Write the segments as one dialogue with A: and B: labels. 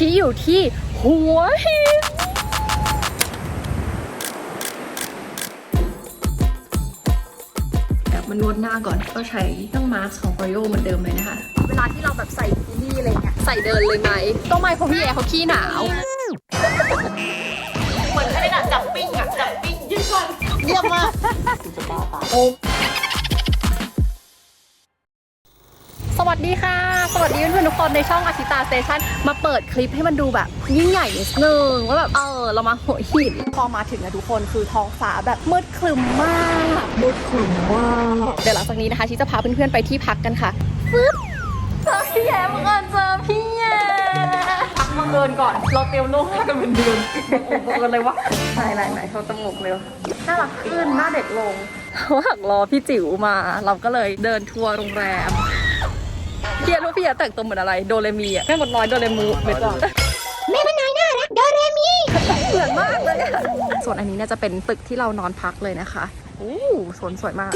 A: ชี้อยู่ที่หัวหินเดี๋ยวมานวดหน้าก่อนก็ใช้เครื่องมาร์คของ o r e o เหมือนเดิมเลยนะคะ เวลาที่เราแบบใส่บิกินี่อะไรเงี้ยใส่เดินเลยไหมต้องไม่เพราะพี่แอร์เขาขี้หนาว
B: เหมือนไม่ได้จับปิ้งอะจับปิ้งยืดก่อน
A: เยี่ยมมาก สวัสดีค่ะ สวัสดีเพื่อนๆทุกคนในช่องอาชิตาสเตชันมาเปิดคลิปให้มันดูแบบ ยิ่งใหญ่นิดนึงว่าแบบเออเรามาหัวหินพอมาถึงนะทุกคนคือท้องฟ้าแบบมืดครึมมากมืดครึมมากเดี๋ยวหลังจากนี้นะคะชิจะพาเพื่อนๆไปที่พักกันค่ะปึ๊บเจอพี่แย่เมื่อก่อนเจอพี่แย่
B: พักมาเกินก่อน เราเตรียมโน้ตกันเป็นเดือน
A: โอ้โหเลยวะไหนไหนไหนเขาตมกเร็วน่ารักขึ้นหน้าเด็กลงระหว่างรอพี่จิ๋วมา เราก็เลยเดินทัวร์โรงแรม พี่รู้พี่อยแต่งตัวเหมือนอะไร โดเรมีอะแม่หมดน้อยโดเรมูเหมือนกันแม่มันน้อยน่ารักโดเรมีเหมือนมากเลยอะส่วนอันนี้เนี่ยจะเป็นตึกที่เรานอนพักเลยนะคะโอ้สวนสวยมาก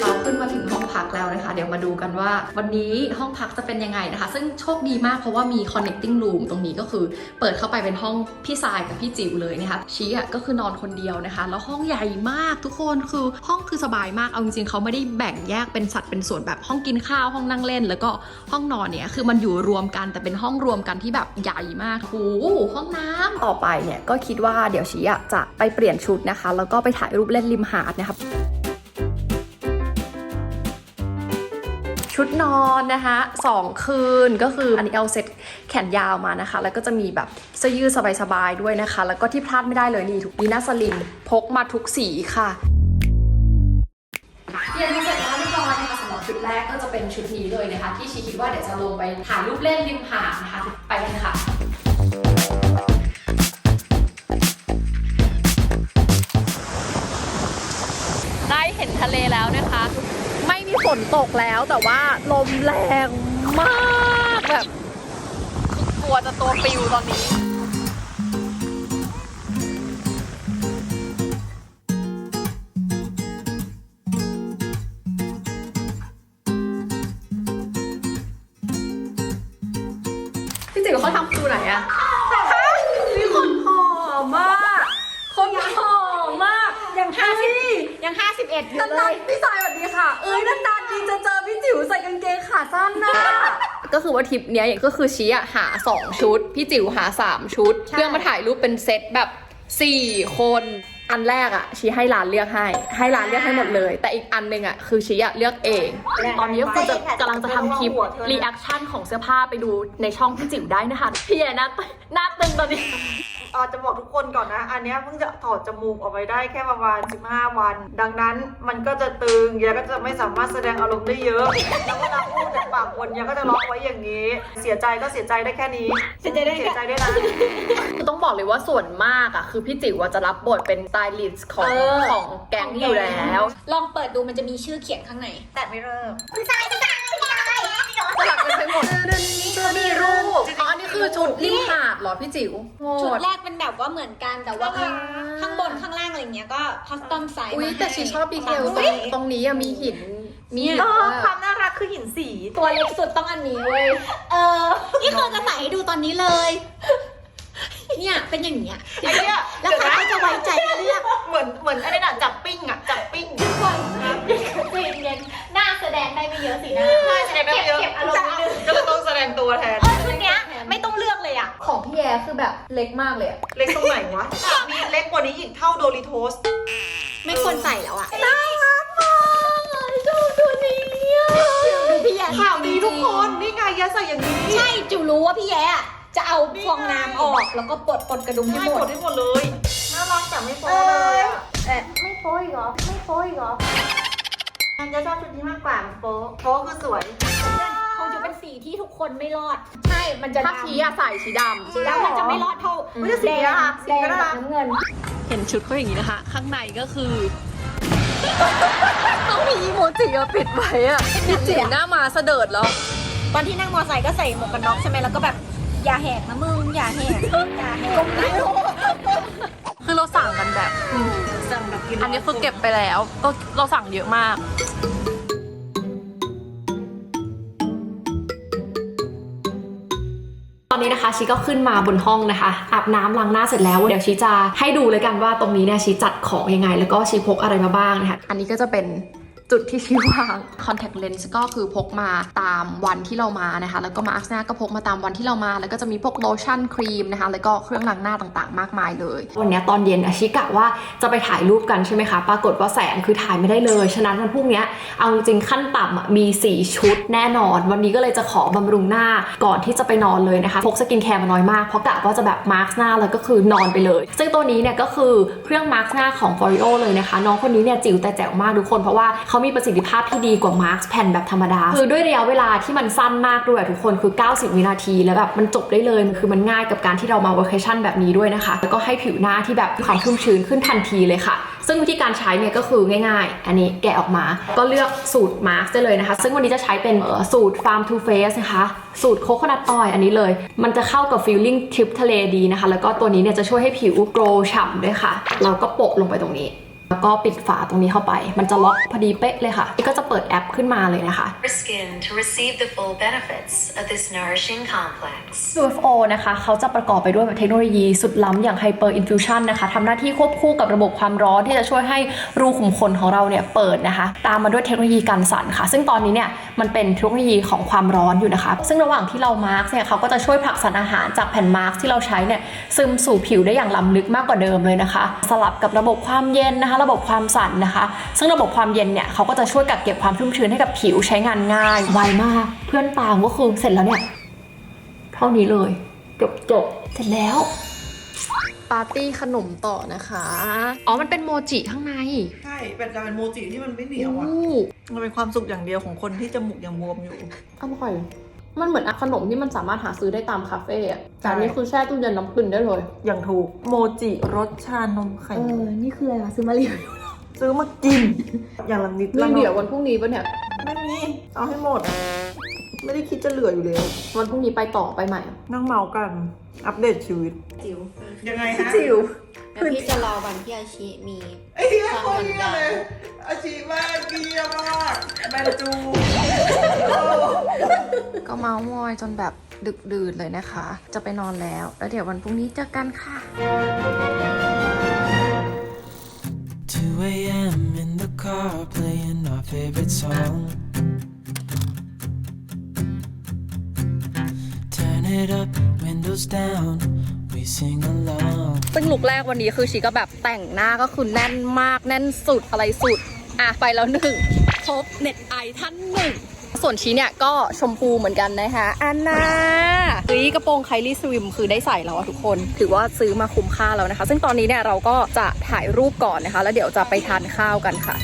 A: เราขึ้นมาถึงห้องพั กแล้วนะคะ เดี๋ยวมาดูกันว่า วันนี้ห้องพักจะเป็นยังไงนะคะ ซึ่งโชคดีมากเพราะว่ามี connecting room ตรงนี้ก็คือ เปิดเข้าไปเป็นห้องพี่ทรายกับพี่จิ๋วเลยนะคะชี้อะก็คือนอนคนเดียวนะคะ แล้วห้องใหญ่มากทุกคนคือห้องคือสบายมากเอาจริงๆเขาไม่ได้แบ่งแยกเป็นสัดเป็นส่วนแบบห้องกินข้าวห้องนั่งเล่น แล้วก็ห้องนอนเนี่ยคือมันอยู่รวมกันแต่เป็นห้องรวมกันที่แบบใหญ่มากโอ้ห้องน้ำต่อไปเนี่ยก็คิดว่าเดี๋ยวชี้อะจะไปเปลี่ยนชุดนะคะ แล้วก็ไปถ่ายรูปเล่นริมหาดนะคะ ชุดนอนนะคะสองคืนก็คืออันนี้เอาเซ็ตแขนยาวมานะคะ แล้วก็จะมีแบบเสื้อยืดสบายๆด้วยนะคะ แล้วก็ที่พลาดไม่ได้เลยนี่ถูกนีน่าสลิมพกมาทุกสีค่ะเรียนรู้เสร็จแล้วเรียบร้อยนะคะสำหรับชุดแรกก็จะเป็นชุดนี้เลยนะคะ ที่ชีคิดว่าเดี๋ยวจะลงไปถ่ายรูปเล่นริมหาดนะคะไปกันค่ะได้เห็นทะเลแล้วนะคะไม่มี ฝนตกแล้วแต่ว่าลมแรงมากแบบกลัวจะตัวปิวตอนนี้ อ็
B: ดอยู่เล
A: นาน
B: ย
A: ๆพี่สายสวัสดีค่ะ เอ้ยนานๆดีจะเจอพี่จิ๋วใส่กางเกงขาสั้นนะ ก็คือว่าทริปเนี้ยก็คือชี้อะหา 2 ชุด พี่จิ๋วหา 3 ชุด
B: ใช่
A: เพื่อมาถ่ายรูปเป็นเซตแบบ 4 คน อันแรกอะชี้ให้ร้านเลือกให้ ให้ร้านเลือกให้หมดเลย แต่อีกอันหนึงอะคือชี้อะเลือกเอง ตอนนี้ก็คือจะกำลังจะทำคลิปรีแอคชั่นของเสื้อผ้าไปดูในช่องพี่จิ๋วได้นะคะพี่แย่หน้าหน้าตึงตอนนี้
B: อาจจะบอกทุกคนก่อนนะ อันเนี้ยเพิ่งจะถอดจมูกออกไปได้แค่ประมาณ 15 วัน ดังนั้นมันก็จะตึงยาก็จะไม่สามารถแสดงอารมณ์ได้เยอะ แล้วเวลาพูดจากปากคนยาก็จะล็อกไว้อย่างนี้ เสียใจก็เสียใจได้แค่นี้
C: เสียใจได้แค่
B: เสียใจด้วยนะ
A: ต้องบอกเลยว่าส่วนมากอะคือพี่จิ๋วอะจะรับบทเป็นสไตลิสต์ของ
C: เออ
A: ของแก๊งอยู่แล้ว
C: ลองเปิดดูมันจะมีชื่อเขียนข้างใน
B: แต่ไม่เริ่ม
A: ส ลับกันไปหมดมีรูปอ๋ออันนี้คือชุดริมหาดเหรอพี่จิ๋ว
C: ชุดแรกเป็นแบบว่าเหมือนกันแต่ว่าข้างข้างบนข้างล่างอะไรเงี้ยก็คัสตอมไซส์
A: อุ้ย
C: มาให้
A: แต่ชีชอบดีเทลต
C: ตา
A: ร
C: ม
A: ง
C: ไซส์
A: ตรงนี้อะมีหินมีหิน
B: เออ
A: ด้วย
B: ความน่ารักคือหินสี
C: ตัวเล็กสุดต้องอันนี้เว้ยเออนี่คือจะใส่ให้ดูตอนนี้เลย เนี่ยเป็นอย่างเงี้ย
B: ไอ้เนี่ย
C: แล้วใครก็จะไว้ใจเลือก
B: เหมือนเหมือนอะไรน่ะจับปิ้งอะจับปิ้ง
C: ก่อนใจเย็นๆหน้าแส ดงได้ไม่เยอะสินะ
B: ใช่แสดงได้ไม่เยอะ
C: เก็บอารมณ์นิดนึง
B: ก็เลยต้องแสดงตัวแทน
C: เออชุดเนี้ยไม่ต้องเลือกเลยอะ
A: ของพี่แยคือแบบเล็กมากเลยอะ
B: เล็กตรงไหนวะมีเล็กกว่านี้อีกเท่าโดริโทส
C: ไม่ควรใส่แล้วอะ
A: น่ารักมากชอบตัวนี้อะ
C: ดูพี่แย่
B: ข่าวดีทุกคน นี่ไงยาใส่อย่างนี้
C: ใช่จูรู้ว่าพี่แย่อะจะเอาฟองน้ำออกแล้วก็ปลดปลดกระดุมให้
B: ใช่
C: หม
B: หม
C: ด
B: ด ให้หมดเลย น่ารักแต่ไม่โป๊เลยอะ
C: เอ๊ะไม่โป๊อีกเหรอ ไม่โป๊อีกเหรอ
B: อันจะชอบชุดนี้มากกว่าโป๊โป๊คือสวย
C: คงจะเป็นสีที่ทุกคนไม่รอด ใช่ มันจะ
A: ถ้าชี้อะใส่สีดำ
C: สีดำมันจะไม่รอดเท่า
B: มันจะสี
C: แด
B: อะ
C: ง
B: ค่ะสี
C: แดง
B: ก็น่า
C: กั
B: รับก
C: น้ำเงิน
A: เห็นชุดเขาอย่างนี้นะคะ ข้างในก็คือ ต้องมีอีโมจิอะปิดไว้อะพี่จิ๋วหน้ามาเสดิร์ดแล้ว
C: ตอนที่นั่งมอไซค์ก็ใส่หมวกกันน็อกใช่ไหมแล้วก็แบบ อย่าแหกนะมึง อย่าแหก อย่าแหก
A: คือเราสั่งกันแบบ
B: สั่งแบบกิน
A: อันนี้คือเก็บไปแล้วก็เราสั่งเยอะมาก
C: อ
A: อนนี้นะคะชีก็ขึ้นมาบนห้องนะคะ อาบน้ำล้างหน้าเสร็จแล้ว เดี๋ยวชีจะให้ดูเลยกันว่าตรงนี้เนี่ยชีจัดของยังไง แล้วก็ชีพกอะไรมาบ้างนะคะ อันนี้ก็จะเป็น จุดที่ชีวาง contact lens ก็คือพกมาตามวันที่เรามานะคะ แล้วก็มาร์คหน้าก็พกมาตามวันที่เรามา แล้วก็จะมีพวกโลชั่นครีมนะคะ แล้วก็เครื่องล้างหน้าต่างๆ มากมายเลย วันนี้ตอนเย็นอาชิกะว่าจะไปถ่ายรูปกันใช่ไหมคะ ปรากฏว่าแสงคือถ่ายไม่ได้เลย ฉะนั้นวันพรุ่งนี้เอาจริงขั้นต่ำมี 4 ชุดแน่นอน วันนี้ก็เลยจะขอบำรุงหน้าก่อนที่จะไปนอนเลยนะคะพกสกินแคร์มาน้อยมากเพราะกะว่าจะแบบมาร์คหน้าแล้วก็คือนอนไปเลย ซึ่งตัวนี้เนี่ยก็คือเครื่องมาร์คหน้าของ f o r i o เลยนะคะ น้องคนนี้เนี่ยจิ๋วแต่แจ๋วมากทุกคนเพราะว่าเขาามีประสิทธิภาพที่ดีกว่ามาร์คแผ่นแบบธรรมดา คือด้วยระยะเวลาที่มันสั้นมากด้วยทุกคนคือ 90 วินาที แล้วแบบมันจบได้เลยคือมันง่ายกับการที่เรามา vacation แบบนี้ด้วยนะคะ แล้วก็ให้ผิวหน้าที่แบบความชุ่มชื้นขึ้นทันทีเลยค่ะ ซึ่งวิธีการใช้เนี่ยก็คือง่ายๆ อันนี้แกะออกมา ก็เลือกสูตรมาร์คได้เลยนะคะ ซึ่งวันนี้จะใช้เป็นเอ่อสูตร Farm to Face นะคะ สูตรโคโคนัทออยอันนี้เลย มันจะเข้ากับฟิลลิ่งทริปทะเลดีนะคะ แล้วก็ตัวนี้เนี่ยจะช่วยให้ผิวโกลฉ่ำด้วยค่ะ เราก็โปะลงไปตรงนี้ แล้วก็ปิดฝาตรงนี้เข้าไป มันจะล็อกพอดีเป๊ะเลยค่ะ นี่ก็จะเปิดแอปขึ้นมาเลยนะคะ
D: your skin to receive the full benefits of this nourishing complex.
A: UFO นะคะ เขาจะประกอบไปด้วยเทคโนโลยีสุดล้ำอย่าง Hyper Infusion นะคะทำหน้าที่ควบคู่กับระบบความร้อนที่จะช่วยให้รูขุมขนของเราเนี่ยเปิดนะคะ ตามมาด้วยเทคโนโลยีกันสั่นค่ะ ซึ่งตอนนี้เนี่ยมันเป็นเทคโนโลยีของความร้อนอยู่นะคะ ซึ่งระหว่างที่เรามาร์กเนี่ยเขาก็จะช่วยผลักสารอาหารจากแผ่นมาร์กที่เราใช้เนี่ยซึมสู่ผิวได้อย่างล้ำลึกมากกว่าเดิมเลยนะคะ สลับกับระบบความเย็นนะคะระบบความสั่นนะคะ ซึ่งระบบความเย็นเนี่ยเขาก็จะช่วยกักเก็บความชุ่มชื้นให้กับผิวใช้งานง่าย ไวมาก เพื่อนตามก็คือเสร็จแล้วเนี่ย เท่านี้เลย จบจบเสร็จแล้ว ปาร์ตี้ขนมต่อนะคะ อ๋อ มันเป็นโมจิข้างใน
B: ใช่เป็นการเป็นโมจิที่มันไม่เหนียวอะ
A: อู้
B: มันเป็นความสุขอย่างเดียวของคนที่จมูกยังบวมอยู่
A: อร่อย มันเหมือนอะขนมที่มันสามารถหาซื้อได้ตามคาเฟ่อะ
B: ใช่
A: แต่อันนี้คือแช่ตู้เย็นน้ำกลืนได้เลย
B: อย่างถูกโมจิรสชานมไข่
C: เออ นี่คืออะไรคะซื้อมารีวิว
B: ซื้อมากิน อย่างละนิด
A: มี
B: ละหน่
A: เดี๋ยว
B: อย
A: วันพรุ่งนี้ปะเนี่ย
B: ไม่มี เอาให้หมด ไม่ได้คิดจะเหลืออยู่แล้ว
A: วันพรุ่งนี้ไปต่อไปใหม่
B: นั่งเมากัน อัปเดตชีวิต
C: จิ๋ว
B: ยังไงฮะ
A: จิ๋ว
C: แล้วพี่จะรอวันที่อาชิมี
B: ไอ้เหี้ย
C: ความ
B: โคตร
C: เหมือน
B: เหี้ย
C: กัน
B: เลยอาชีพมากเกียมากแบนจู
A: ก็เมาส์มอยจนแบบดึกดื่นเลยนะคะ จะไปนอนแล้ว แล้วเดี๋ยววันพรุ่งนี้เจอกันค่ะ
E: 2 a.m. in the car playing our favorite song. Turn it up, windows down, we sing along.
A: ซึ่งลุกแรกวันนี้คือชีก็แบบแต่งหน้าก็คือแน่นมากแน่นสุดอะไรสุด อะ ไปแล้วหนึ่งพบเน็ตไอท่านหนึ่ง ส่วนชี้เนี่ยก็ชมพูเหมือนกันนะคะอันนาเฮ้ยกระโปรงไคลี่สวิมคือได้ใส่แล้วอะทุกคน ถือว่าซื้อมาคุ้มค่าแล้วนะคะ ซึ่งตอนนี้เนี่ยเราก็จะถ่ายรูปก่อนนะคะ แล้วเดี๋ยวจะไปทานข้าวกันค่ะ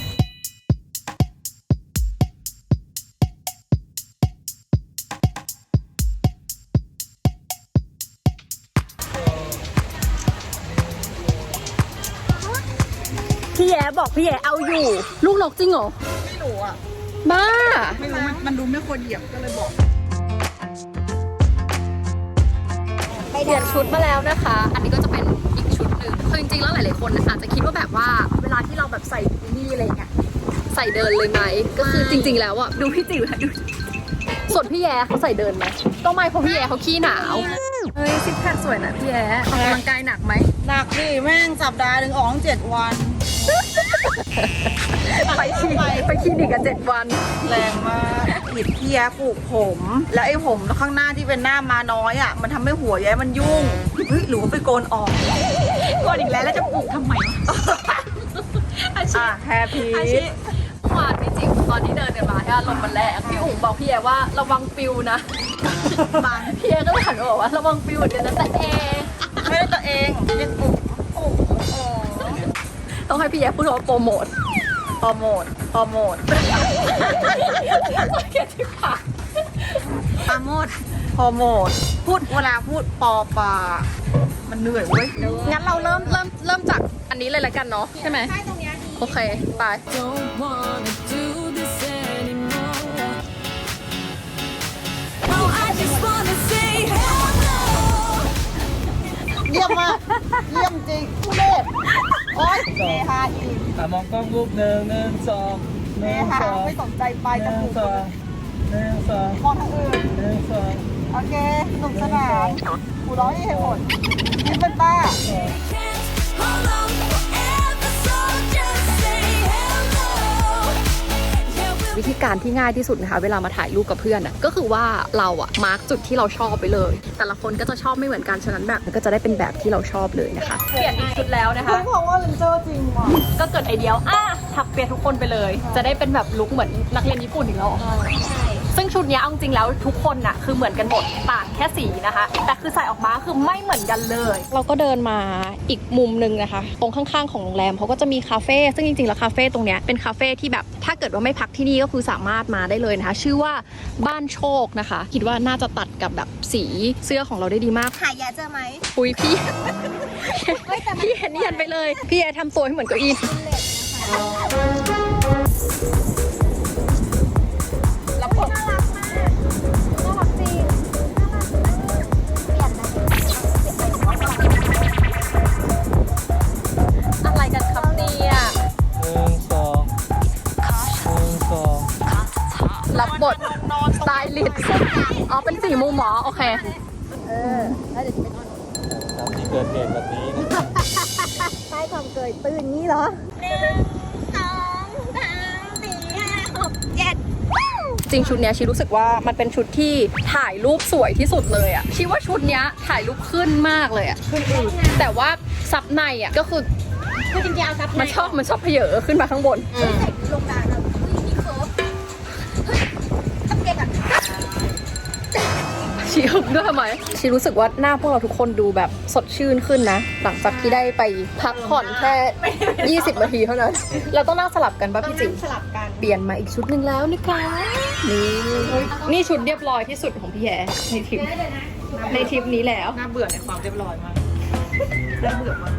A: พี่แย้บอกพี่แย้เอาอยู่ ลูกนกจริงเหรอ
B: ไม่รู้อะ
A: บ้า
B: ไม่รู้มันมันดูไม่ควรเหยียบก็เลยบอก
A: เปลี่ยนชุดมาแล้วนะคะ อันนี้ก็จะเป็นอีกชุดหนึ่งคือจริงๆแล้วหลายๆคนอาจจะคิดว่าแบบว่าเวลาที่เราแบบใส่บิกินี่อะไรเงี้ยใส่เดินเลยไหมก็คือจริง ๆ แล้วอะดูพี่จิ๋วนะดูส่วนพี่แย้เขาใส่เดินไหมก็ไม่เพราะพี่แย้เขาขี้หนาวเฮ้ยซิกแพคสวยนะพี่แย้ออกกำลังกายหนักไหม
B: หนักดิแม่งสัปดาห์หนึ่งออกเจ็ดวัน
A: ไปคลินิกไปคลินิกกันเจ็ดวัน
B: แรงมากผิดพี่แย้ปลูกผม แล้วไอ้ผมข้างหน้าที่เป็นหน้ามาน้อยอะ มันทำให้หัวแย้มันยุ่งเฮ้ยหรือว่าไปโกนออก
A: ก่อนอีกแล้วแล้วจะปลูกทำไมอาชี
B: อะ
A: พ
B: แฮปปี้
A: อาชีพเมื่อวานพี่จิ๋วตอนที่เดินกันมาที่ลมมันแรงพี่อุ๋งบอกพี่แอว่าระวังปิวนะบางพี่แอก็เลยหันมาบอกว่าระวังปิวเดี๋ยวนั้นแต่เอง
B: ไม่ได้ตัวเองเรียกปลูก
A: ต้องให้พี่แอพูดว่าโปรโมท
B: ฮ อร์โมนฮอร์โมน
A: เกียรติปาก
B: ปราโมดฮอร์โมนพูดเวลาพูดปอปลามันเหนื่อยเว้ย
A: งั้นเราเริ่มเริ่มเริ่มจากอันนี้เลยละกันเนาะใช่ไหม
C: ใช่ตรงเนี้ยดี
A: โอเค ไป
E: Don't wanna do this anymore. Oh, I just wanna say hello.
B: เยี่ยมมาก เยี่ยมจริงทุเรศ โอ๊ยเฮฮาอีก
E: อะมองกล้องรูปหนึ่งหนึ่งสองห
B: เฮ
E: นึ่ง
B: ฮา
E: สอง
B: ไม่สนใจไป
E: ห
B: จ
E: นึ่ง
B: มูก
E: สองหนึ่งสอง
B: มองทางอื่น
E: หนึ่งสอง
B: โอเคสนุกสนานหูร้องนี่เหตุผลคิดเป็นบ้า
F: Hold
A: วิธีการที่ง่ายที่สุดนะคะ เวลามาถ่ายรูปกับเพื่อนอะก็คือว่าเราอะมาร์กจุดที่เราชอบไปเลย แต่ละคนก็จะชอบไม่เหมือนกันฉะนั้นแบบมันก็จะได้เป็นแบบที่เราชอบเลยนะคะเปลี่ยนอีกชุดแล้วนะคะ
B: เฮ้ยบอกว่าเลนเจอร์จริงว่ะ
A: ก็เกิดไอเดียว่าอะถักเปลี่ยนทุกคนไปเลย จะได้เป็นแบบลุคเหมือนนักเรียนญี่ปุ่นอีกแล้ว
C: ใช่
A: ซึ่งชุดเนี้ยเอาจริงๆแล้วทุกคนน่ะคือเหมือนกันหมดต่างแค่สีนะคะ แต่คือใส่ออกมาคือไม่เหมือนกันเลย เราก็เดินมาอีกมุมหนึ่งนะคะ ตรงข้างๆของโรงแรมเขาก็จะมีคาเฟ่ซึ่งจริงๆแล้วคาเฟ่ตรงเนี้ยเป็นคาเฟ่ที่แบบถ้าเกิดว่าไม่พักที่นี่ก็คือสามารถมาได้เลยนะคะ ชื่อว่าบ้านโชคนะคะ คิดว่าน่าจะตัดกับแบบสีเสื้อของเราได้ดีมาก
C: หายาเจอไหม
A: ปุยพี่พี่เห็นเนียนไปเลย พี่แอร์ทำตัวให้เหมือนเก้าอี้
C: ลิ
E: ส
A: ต์อ๋อ เป็นสีมุมหมอ โอเค
E: ตามที่เกิดเหตุแบบนี้นะ
C: ใต้ความเกยตื่นนี้เหรอหนึ่งสองสามสี่ห้าหกเจ็ด
A: จริงชุดเนี้ยชีรู้สึกว่ามันเป็นชุดที่ถ่ายรูปสวยที่สุดเลยอะชีว่าชุดเนี้ยถ่ายรูปขึ้นมากเลยอะขึ้นอืดแต่ว่าซับในอะก็คือ
C: คือจริงๆเอาซับใน
A: มันชอบมันชอบเพเยอขึ้นมาข้างบน
C: ใส่ลงดา
A: ด้วยทำไมชีรู้สึกว่าหน้าพวกเราทุกคนดูแบบสดชื่นขึ้นนะ หลังจากที่ได้ไปพักผ่อนแค่ 20 นาทีเท่านั้น เราต้องนั่งสลับกันป่ะพี่จิ๋ว
C: สลับกัน
A: เปลี่ยนมาอีกชุดหนึ่งแล้วนะคะนี่นี่ชุดเรียบร้อยที่สุดของพี่แย่ในทริปในทริปนี้แล้ว
B: น่าเบื่อในความเรียบร้อยมาก น่าเบื่อมาก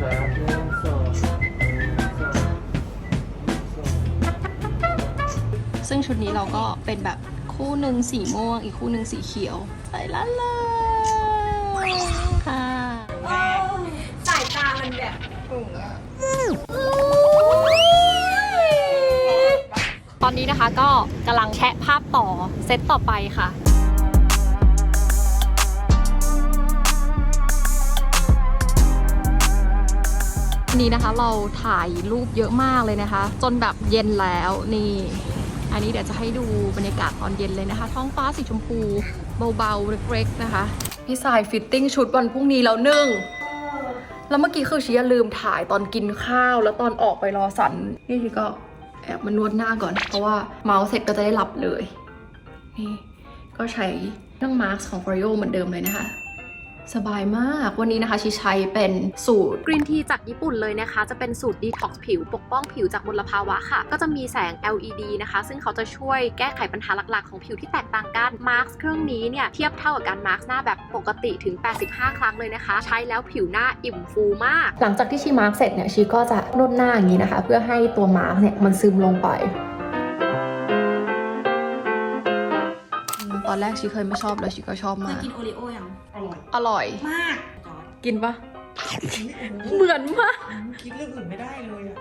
E: ครับหนึ่งสอง
A: ซึ่งชุดนี้เราก็เป็นแบบ คู่หนึ่งสีม่วง อีกคู่หนึ่งสีเขียวใส่ละเลยค่ะ
C: สายตามันแบบ
A: ตอนนี้นะคะก็กำลังแชะภาพต่อเซตต่อไปค่ะนนี้นะคะเราถ่ายรูปเยอะมากเลยนะคะ จนแบบเย็นแล้วนี่ อันนี้เดี๋ยวจะให้ดูบรรยากาศตอนเย็นเลยนะคะ ท้องฟ้าสีชมพูเบาๆเล็กๆนะคะพี่สายฟิตติ้งชุดวันพรุ่งนี้แล้วหนึ่งแล้วเมื่อกี้คือชีลืมถ่ายตอนกินข้าว แล้วตอนออกไปรอสันนี่ชีก็แอบมานวดหน้าก่อน เพราะว่าเมาส์เสร็จก็จะได้หลับเลย นี่ก็ใช้เครื่องมาร์คของ f o r e o เหมือนเดิมเลยนะคะ สบายมาก วันนี้นะคะชิใช้เป็นสูตรกรีนทีจากญี่ปุ่นเลยนะคะ จะเป็นสูตรดีท็อกซ์ผิว ปกป้องผิวจากมลภาวะค่ะ ก็จะมีแสง LED นะคะ ซึ่งเขาจะช่วยแก้ไขปัญหาหลักๆ ของผิวที่แตกต่างกัน มาร์คเครื่องนี้เนี่ย เทียบเท่ากับการมาร์คหน้าแบบปกติถึง 85 ครั้งเลยนะคะ ใช้แล้วผิวหน้าอิ่มฟูมาก หลังจากที่ชีมาร์คเสร็จเนี่ยชีก็จะนวดหน้าอย่างนี้นะคะ เพื่อให้ตัวมาร์คเนี่ยมันซึมลงไป อนแรกชีเคยไม่ชอบแล้วชีก็ชอบ
C: เค
A: มายก
C: กินโอริโอยัง
B: อร่อย
A: อร่อย
C: มาก
A: กินปะเหมือนมาก
B: คิดเรื่องอื่นไม่ได้เลยอะ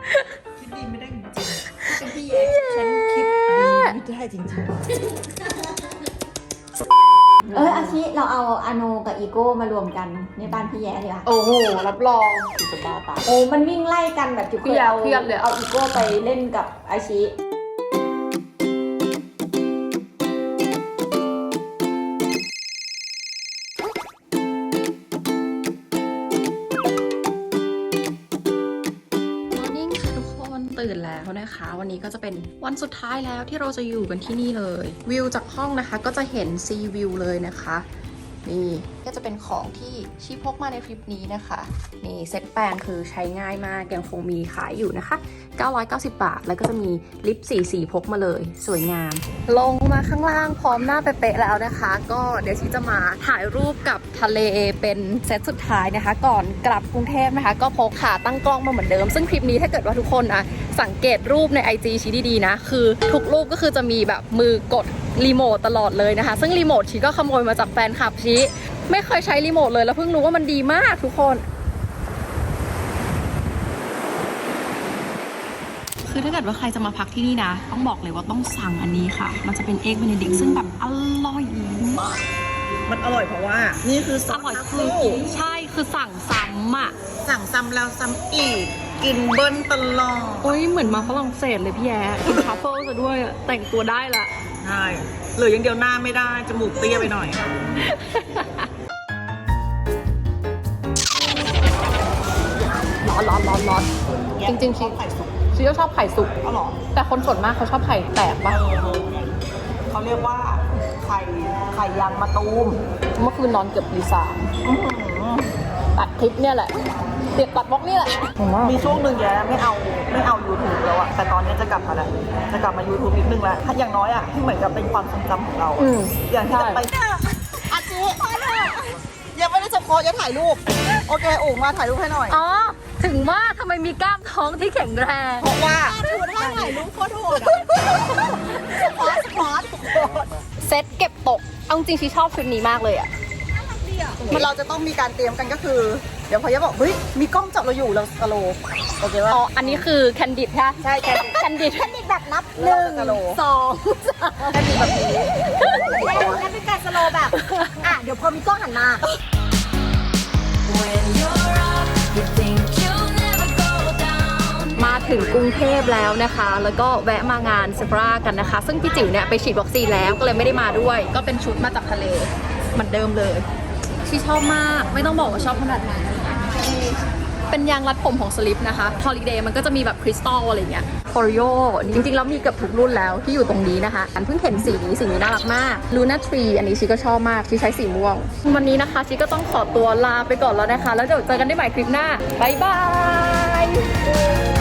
B: คิดดีไม่ได้จริง
C: เป็นพี่แย่
B: ๆฉันคิดดีไม่ได้จริง
C: เอออาชิเราเอาอาโนกับอีโก้มารวมกันในบ้านพี่แย่เลยอะ
A: โอ้โห รับรอง
B: ๆจะบ้าตาย
C: โอ้มันวิ่งไล่กันแบบจุก
A: เครียด
C: เอา
A: เครียดเลยอะ
C: เอาอีโก้ไปเล่นกับอาชิ
A: นี้ก็จะเป็นวันสุดท้ายแล้วที่เราจะอยู่กันที่นี่เลย วิวจากห้องนะคะก็จะเห็นซีวิวเลยนะคะ นี่ก็จะเป็นของที่ชีพกมาในทริปนี้นะคะ นี่เซ็ตแปรงคือใช้ง่ายมากยังคงมีขายอยู่นะคะ 990 บาท แล้วก็จะมีลิปสีสีพกมาเลย สวยงาม ลงมาข้างล่างพร้อมหน้าเป๊ะแล้วนะคะ ก็เดี๋ยวชีจะมาถ่ายรูปกับทะเลเป็นเซตสุดท้ายนะคะ ก่อนกลับกรุงเทพนะคะ ก็พกขาตั้งกล้องมาเหมือนเดิม ซึ่งคลิปนี้ถ้าเกิดว่าทุกคนอะสังเกตรูปใน IG ชีดีๆนะ คือทุกรูปก็คือจะมีแบบมือกดรีโมทตลอดเลยนะคะ ซึ่งรีโมทชีก็ขโมยมาจากแฟนคลับชีไม่เคยใช้รีโมทเลยแล้วเพิ่งรู้ว่ามันดีมากทุกคนพคือถ้าเกิดว่าใครจะมาพักที่นี่นะ ต้องบอกเลยว่าต้องสั่งอันนี้ค่ะ มันจะเป็นเอ็กเบเนดิกซึ่งแบบอร่อยมาก
B: มันอร่อยเพราะว่า นี่คือซ
A: อ
B: อส
A: ร่อย
B: ทัฟ
A: คื
B: เฟิ
A: อ
B: ล
A: ใช่คือสั่งซ้ำอะ
B: สั่งซ้ำแล้วซ้ำอีกกินเบิ้ลตลอด
A: โอ้ยเหมือนมาฝรั่งเศสเลยพี่แย่กินทรัฟเฟิลซะด้วยอะแต่งตัวได้ละ
B: ใช่เหลืออย่างเดียวหน้าไม่ได้ จมูกเตี้ยไปหน่อย
A: ร้อนร้อนร้อนร้อนจริงๆชี
B: ไข่สุก
A: ชีก็ชอบไข่สุก
B: ก็หรอ
A: แต่คนส่วนมากเขาชอบไข่แตกปะ
B: เขาเรียกว่าไข่ไข่ยางมะตูม
A: เมื่อคืนนอนเกือบตีสามตัดคลิปเนี่ยแหละ เสียบตัดบล็อกนี่แหละ
B: มีช่วงหนึ่งแย่ไม่เอาไม่เอา YouTube แล้วอะแต่ตอนนี้จะกลับมาแล้วจะกลับมา YouTube นิดนึงแล้วถ้าอย่างน้อยอะที่เหมือนกับเป็นความทรงจำของเรา
A: อืม
B: อย่างที่
A: ใช่
B: จะไปอาจิพอเถอะยังไม่ได้จะพอจะถ่ายรูป โอเคโอ่งมาถ่ายรูปให้หน่อย
A: อ๋อ ถึงว่าทำไมมีกล้ามท้องที่แข็งแรง
B: เพราะว่า
C: ดูท่าถ่ายรูปโคตรโหด
B: พอสพอส
A: เซ็ตเก็บตก เอาจริงๆชีชอบชุดนี้มากเลยอะ
B: มันเราจะต้องมีการเตรียมกันก็คือเดี๋ยวพอยะบอกเฮ้ยมีกล้องจับเราอยู่เราสโลว์โอเคว่า
A: อ๋อ อันนี้คือแคนดิดใช่ปะ
B: ใช่แคนดิด
A: แคนดิด
C: แค่นี้แบบนับห
B: เรา
C: นึ่ง
B: จะสโลว์
A: สอง
B: แคนดิดแบบนี้
C: และเป็นการสโลว์แบบ อะ เดี๋ยวพอมีกล้องหันมา
F: When you're up, you think you'll never go down.
A: มาถึงกรุงเทพแล้วนะคะ แล้วก็แวะมางานเซฟรากันนะคะ ซึ่งพี่จิ๋วเนี่ยไปฉีดวัคซีนแล้วก็เลยไม่ได้มาด้วย ก็เป็นชุดมาจากทะเลเหมือนเดิมเลย ที่ชอบมาก ไม่ต้องบอกว่าชอบขนาดไหน เป็นยางรัดผมของสลิปนะคะฮอลิเดย์มันก็จะมีแบบคริสตัลอะไรเงี้ยฟอริโอจริงๆ แล้วมีเกือบทุกรุ่นแล้วที่อยู่ตรงนี้นะคะอันเพิ่งเห็นสีนี้สีนี้น่ารักมากลูน่าทรีอันนี้ชีก็ชอบมากชีใช้สีม่วง วันนี้นะคะชีก็ต้องขอตัวลาไปก่อนแล้วนะคะ แล้วเดี๋ยวเจอกันได้ใหม่คลิปหน้าบ๊ายบาย